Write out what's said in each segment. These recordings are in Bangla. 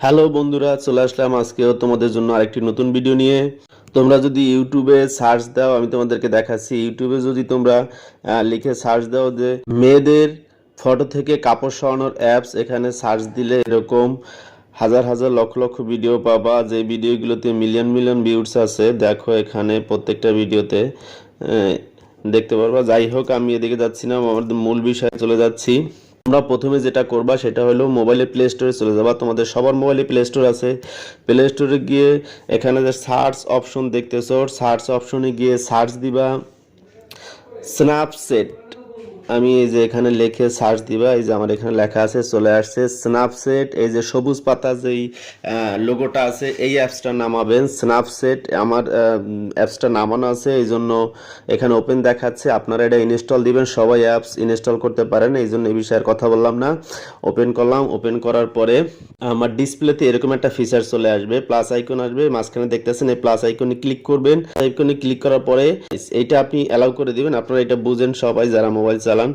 হ্যালো বন্ধুরা, চলে আসলাম আজকেও তোমাদের জন্য আরেকটি নতুন ভিডিও নিয়ে। তোমরা যদি ইউটিউবে সার্চ দাও, আমি তোমাদেরকে দেখাচ্ছি। ইউটিউবে যদি তোমরা লিখে সার্চ দাও যে মেয়েদের ফটো থেকে কাপড় সরানোর অ্যাপস এখানে সার্চ দিলে এরকম হাজার হাজার লক্ষ লক্ষ ভিডিও পাবা। যে ভিডিওগুলোতে মিলিয়ন মিলিয়ন ভিউজ আছে, দেখো এখানে প্রত্যেকটা ভিডিওতে দেখতে পারবা। যাই হোক, আমি এদিকে যাচ্ছি না আমাদের মূল বিষয়ে চলে যাচ্ছি। তোমরা প্রথমে যেটা করবা সেটা হলো মোবাইলে প্লে স্টোরে চলে যাবা। তোমাদের সবার মোবাইলে প্লে স্টোর আছে। প্লে স্টোরে গিয়ে এখানে যে সার্চ অপশন দেখতেছো সার্চ অপশনে গিয়ে সার্চ দিবা। স্ন্যাপসেট আমি এই যে এখানে লেখে সার্চ দিবা, এই যে আমার এখানে লেখা আছে, চলে আসছে স্ন্যাপসেট এই যে সবুজ পাতা যেই লোগোটা আছে, এই অ্যাপসটা নামাবেন। স্ন্যাপসেট আমার অ্যাপসটা নামানো আছে, এই জন্য এখানে ওপেন দেখাচ্ছে। আপনারা এটা ইনস্টল দিবেন, সবাই অ্যাপস ইনস্টল করতে পারেন, এই জন্য এই বিষয়ে কথা বললাম না। ওপেন করলাম ওপেন করার পরে আমার ডিসপ্লেতে এরকম একটা ফিচার চলে আসবে প্লাস আইকন আসবে, মাঝখানে দেখতেছেন এই প্লাস আইকনে ক্লিক করবেন। আইকনে ক্লিক করার পরে, এইটা আপনি অ্যালাউ করে দিবেন, আপনারা এটা বুঝেন সবাই যারা মোবাইল চালান সালাম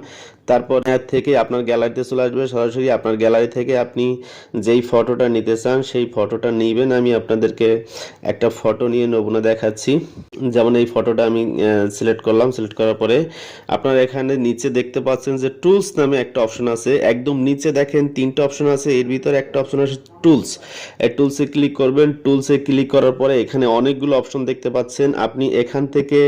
তারপর থেকে আপনার গ্যালারিতে চলে আসবে। সরাসরি আপনার গ্যালারি থেকে আপনি যেই ফটোটা নিতে চান, সেই ফটোটা নিবেন। আমি আপনাদেরকে একটা ফটো নিয়ে নমুনা দেখাচ্ছি। যেমন এই ফটোটা আমি সিলেক্ট করলাম। সিলেক্ট করার পরে আপনারা এখানে নিচে দেখতে পাচ্ছেন যে টুলস নামে একটা অপশন আছে। একদম নিচে দেখেন তিনটা অপশন আছে। এর ভিতরে একটা অপশন আছে টুলস এই টুলসে ক্লিক করবেন। টুলসে ক্লিক করার পরে এখানে অনেকগুলো অপশন দেখতে পাচ্ছেন। আপনি এখান থেকে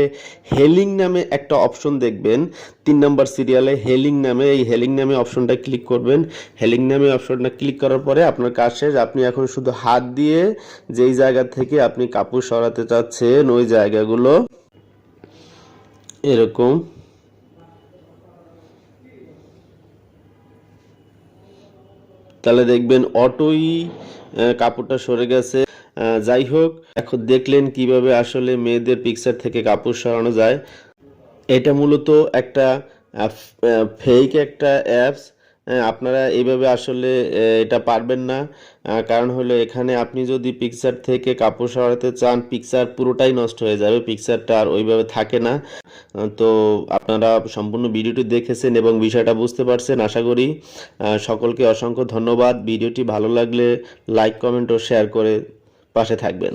হেলিং নামে একটা অপশন দেখবেন। তিন নম্বর সিরিয়ালে হেলিং নামে, এই হেলিং নামে অপশনটা ক্লিক করবেন। হেলিং নামে অপশনটা ক্লিক করার পরে আপনার কাজ শেষ। আপনি এখন শুধু হাত দিয়ে যেই জায়গা থেকে আপনি কাপড় সরাতে চাচ্ছেন, ওই জায়গাগুলো এরকম। তাহলে দেখবেন অটোই কাপড়টা সরে গেছে। যাই হোক, এখন দেখলেন কীভাবে আসলে মেয়েদের পিকচার থেকে কাপড় সরানো যায়। এটা মূলত একটা ফেক একটা অ্যাপস আপনারা এইভাবে আসলে এটা পারবেন না। কারণ হলো এখানে আপনি যদি পিকচার থেকে কাপড় সরাতে চান পিকচার পুরোটাই নষ্ট হয়ে যাবে পিকচারটা আর ওইভাবে থাকে না। তো আপনারা সম্পূর্ণ ভিডিওটি দেখেছেন এবং বিষয়টা বুঝতে পারছেন, আশা করি সকলকে অসংখ্য ধন্যবাদ। ভিডিওটি ভালো লাগলে লাইক কমেন্ট ও শেয়ার করে পাশে থাকবেন।